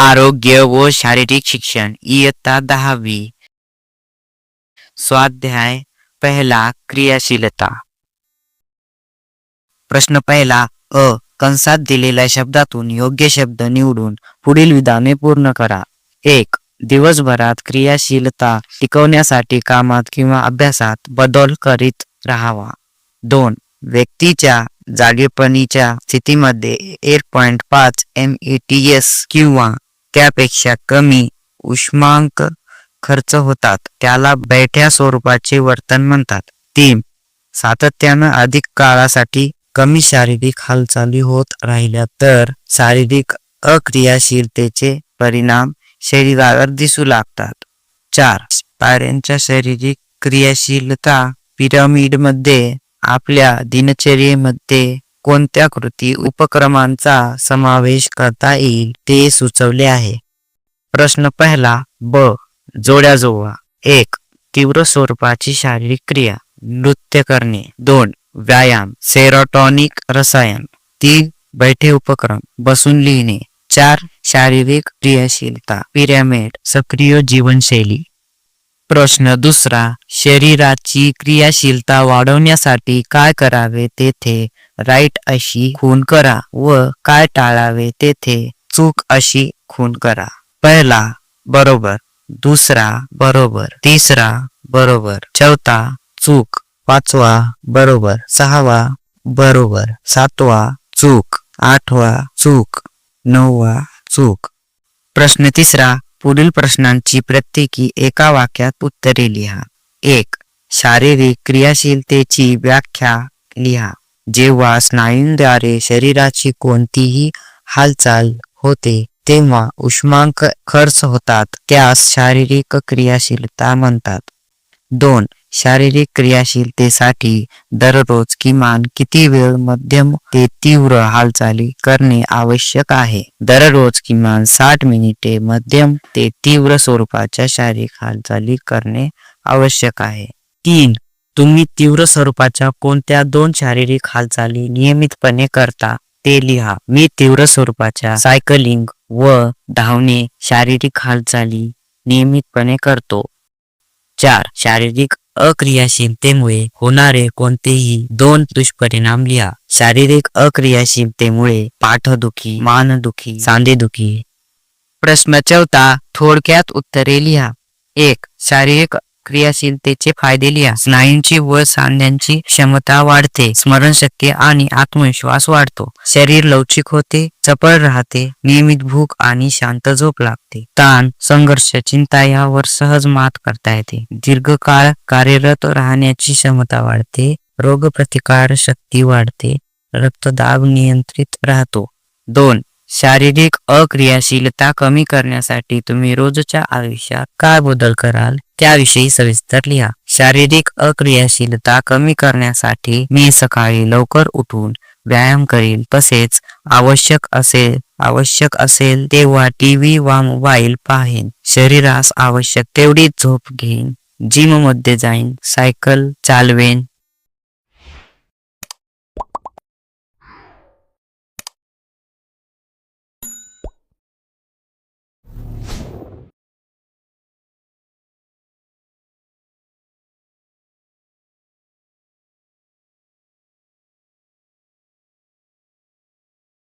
आरोग्य व शारीरिक शिक्षण इयत्ता दहावी. स्वाध्याय पहिला क्रियाशीलता. प्रश्न पहिला अ कंसात दिलेल्या शब्दातून योग्य शब्द निवडून पुढील विधाने पूर्ण करा. एक दिवसभरात क्रियाशीलता टिकवण्यासाठी कामात किंवा अभ्यासात बदल करीत राहावा. दोन व्यक्तीच्या जागेपणीच्या स्थितीमध्ये एक पॉइंट पाच एम ई टी एस किंवा त्यापेक्षा कमी उष्मांक खर्च होतात. त्याला बैठ्या स्वरूपाचे वर्तन म्हणतात. तीन सातत्यानं अधिक काळासाठी कमी शारीरिक हालचाली होत राहिल्या तर शारीरिक अक्रियाशीलतेचे परिणाम शरीरावर दिसू लागतात. चार पायऱ्यांच्या शारीरिक क्रियाशीलता पिरामिडमध्ये आपल्या दिनचर्येमध्ये कोणत्या कृती उपक्रमांचा समावेश करता येईल ते सुचवले आहे. प्रश्न पहिला ब जोड्या जोवा एक तीव्र स्वरूपाची शारीरिक क्रिया. नृत्य करणे. दोन व्यायाम. सेरोटॉनिक रसायन. तीन बैठे उपक्रम. बसून लिहिणे. चार शारीरिक क्रियाशीलता. पिरॅमिड. सक्रिय जीवनशैली. प्रश्न दुसरा शरीराची क्रियाशीलता वाढवण्यासाठी काय करावे तेथे राईट अशी खून करा व काय टाळावे तेथे चूक अशी खून करा. पहिला बरोबर. दुसरा बरोबर. तिसरा बरोबर. चौथा चूक. पाचवा बरोबर. सहावा बरोबर. सातवा चूक. आठवा चूक. नववा चूक. प्रश्न तिसरा पुढील प्रश्नांची प्रत्येकी एका वाक्यात उत्तरे लिहा. एक शारीरिक क्रियाशीलतेची व्याख्या लिहा. जेव्हा स्नायूंद्वारे शरीराची कोणतीही हालचाल होते तेव्हा उष्मांक खर्च होतात त्यास शारीरिक क्रियाशीलता म्हणतात. दोन शारीरिक क्रियाशीलतेसाठी दररोज किमान किती वेळ मध्यम ते तीव्र हालचाली करणे आवश्यक आहे? दररोज किमान साठ मिनिटे मध्यम ते तीव्र स्वरूपाच्या शारीरिक हालचाली करणे आवश्यक आहे. तीन तुम्ही तीव्र स्वरूपाच्या कोणत्या दोन शारीरिक हालचाली नियमितपणे करता ते लिहा. मी तीव्र स्वरूपाच्या सायकलिंग व धावणे शारीरिक हालचाली नियमितपणे करतो. चार. शारीरिक अक्रियाशीलतेमुळे होणारे कोणतेही दोन दुष्परिणाम लिहा. शारीरिक अक्रियाशीलतेमुळे पाठदुखी मानदुखी सांधेदुखी. प्रश्न चौथा. थोडक्यात उत्तरे लिहा. एक. शारीरिक क्रियाशीलतेचे फायदे लिहा. स्नायूंची व सांध्यांची क्षमता वाढते. स्मरणशक्ती आणि आत्मविश्वास वाढतो. शरीर लवचिक होते चपळ राहते नियमित भूक आणि शांत झोप लागते. ताण संघर्ष चिंता यावर सहज मात करता येते. दीर्घकाळ कार्यरत राहण्याची क्षमता वाढते रोगप्रतिकार शक्ती वाढते रक्तदाब नियंत्रित राहतो. दोन शारीरिक अक्रियाशीलता कमी करण्यासाठी तुम्ही रोजच्या आयुष्यात काय बदल कराल? त्याविषयी सविस्तर लिहा. शारीरिक अक्रियाशीलता कमी करण्यासाठी मी सकाळी लवकर उठून व्यायाम करील तसेच आवश्यक असेल आवश्यक असेल तेव्हा टीव्ही वा मोबाईल पाहेन. शरीरास आवश्यक तेवढी झोप घेईन. जिममध्ये जाईन. सायकल चालवेन.